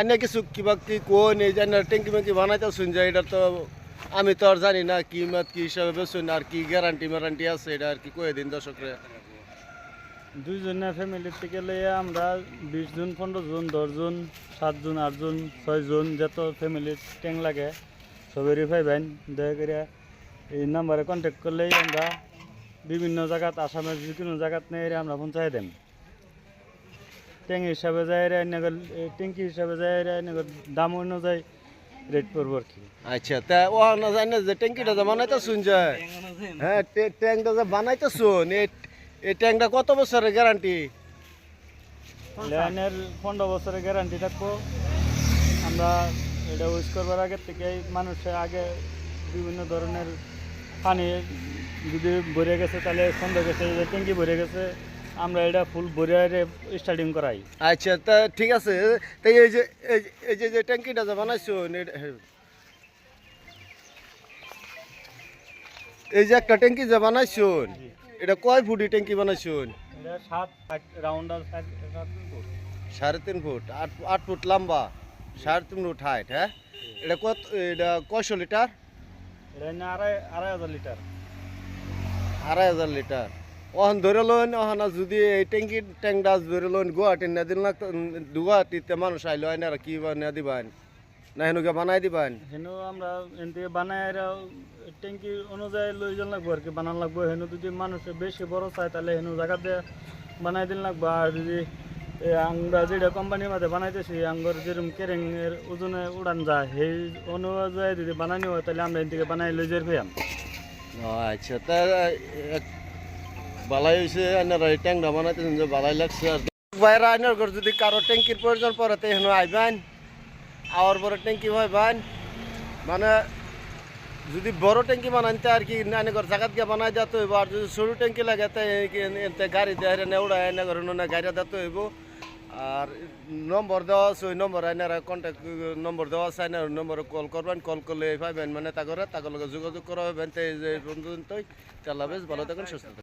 আন্য কিছু কিবা কি কোন এই যে ট্যাঙ্কি ম্যাঙ্কি বানাইতে শুন যায়, এটা তো আমি তো আর জানি না কি মত, কি হিসাবে বেসুন আর কি গ্যারান্টি ম্যারান্টি আছে, এটা আর কি কয়ে দিন দর্শকরা। দুইজনের ফ্যামিলির থেকে লইয়া আমরা বিশ জন, পনেরো জন দশজন সাতজন আটজন ছয়জন যত ফ্যামিলির ট্যাঙ্ক লাগে, সবেরই পাইবেন দয়া করে এই নাম্বারে কন্ট্যাক্ট করলেই আমরা বিভিন্ন জায়গাত, আসামের যে কোনো জায়গাত নেই আমরা পৌঁছাই দেন। ট্যাঙ্ক হিসাবে যায় রে এনেগর ট্যাঙ্কি হিসাবে যায় রে এনেগর দাম অনুযায়ী রেট পড়ব আর কি। আচ্ছা তা ও না জানি না যে ট্যাঙ্কিটা যে বানাইতে শুন যায় হ্যাঁ ট্যাঙ্কটা যে বানাইতে শুন এই ট্যাঙ্কটা কত বছরের গ্যারান্টি? লাইনের পনেরো বছরের গ্যারান্টি থাকব। আমরা এটা ইউজ করবার আগে থেকে মানুষের আগে বিভিন্ন ধরনের পানি যদি ভরে গেছে তাহলে সন্দেহ গেছে ট্যাঙ্কি ভরে গেছে। আমরা এটা ফুল ভরে স্টার্টিং করাই। আচ্ছা তা ঠিক আছে। তাই এই যে এই যে- এই যে যে ট্যাঙ্কিটা যে বানাইছুন এটা- এই যে একটা ট্যাঙ্কি যে বানাইছুন এটা কয় ফুটি ট্যাঙ্কি বানাইছুন? এটা সাত রাউন্ড সাড়ে তিন ফুট আট আট ফুট লম্বা সাড়ে তিন ফুট হাইট হ্যাঁ? এটা কত এটা কয়শো লিটার? এটা এনে আড়াই আড়াই হাজার লিটার। আড়াই হাজার লিটার। ওখান ধরে লোন ওখানে যদি এই ট্যাঙ্কি ট্যাঙ্কটা ধরে লোন গুয়াহাটি না দিন না গুয়াহাটিতে মানুষ আইলো আইন আর কি না দিবান না হেনুকে বানাই দিবান হেনু আমরা এন থেকে বানাই ট্যাঙ্কি অনুযায়ী লই যান লাগবো আর কি বানান লাগবো। হেনু যদি মানুষ বেশি বড় চায় তাহলে হেনু জায়গাতে বানাই দিন লাগবো। আর যদি এ আমরা যেটা কোম্পানির মধ্যে বানাইতেছি আঙ্গর যেরকম কেরেং এর ওজনে উড়ান যায় সেই অনুযায়ী যদি বানানি হয় তাহলে আমরা এন থেকে বানাই লই যাই আচ্ছা তা বালাই হয়েছে আইনার এই ট্যাঙ্কটা বানাইতেছেন যে বালাই লাগছে আর বাইরে আইনার ঘর যদি কারও ট্যাঙ্কির প্রয়োজন পড়ে, তো হেন আইবেন আওয়ার বড় ট্যাঙ্কি ভাইবেন মানে যদি বড় ট্যাঙ্কি বানাইতে আর কি নানি ঘর জাগাত গিয়ে বানাই দিতে হইব। আর যদি সরু ট্যাঙ্কি লাগে, তো গাড়ি দিয়ে এনে ঘর না গাড়ি দিতে হইব। আর নম্বর দেওয়া আছে, ওই নম্বর আইনারা কন্ট্যাক্ট নম্বর দেওয়া আছে, আইনার নম্বরে কল করবেন। কল করলে পাইবেন মানে তা করে তাকে লগে যোগাযোগ করা হবেন তো এই পর্যন্তই। চাল্লা বেশ ভালো থাকুন, সুস্থ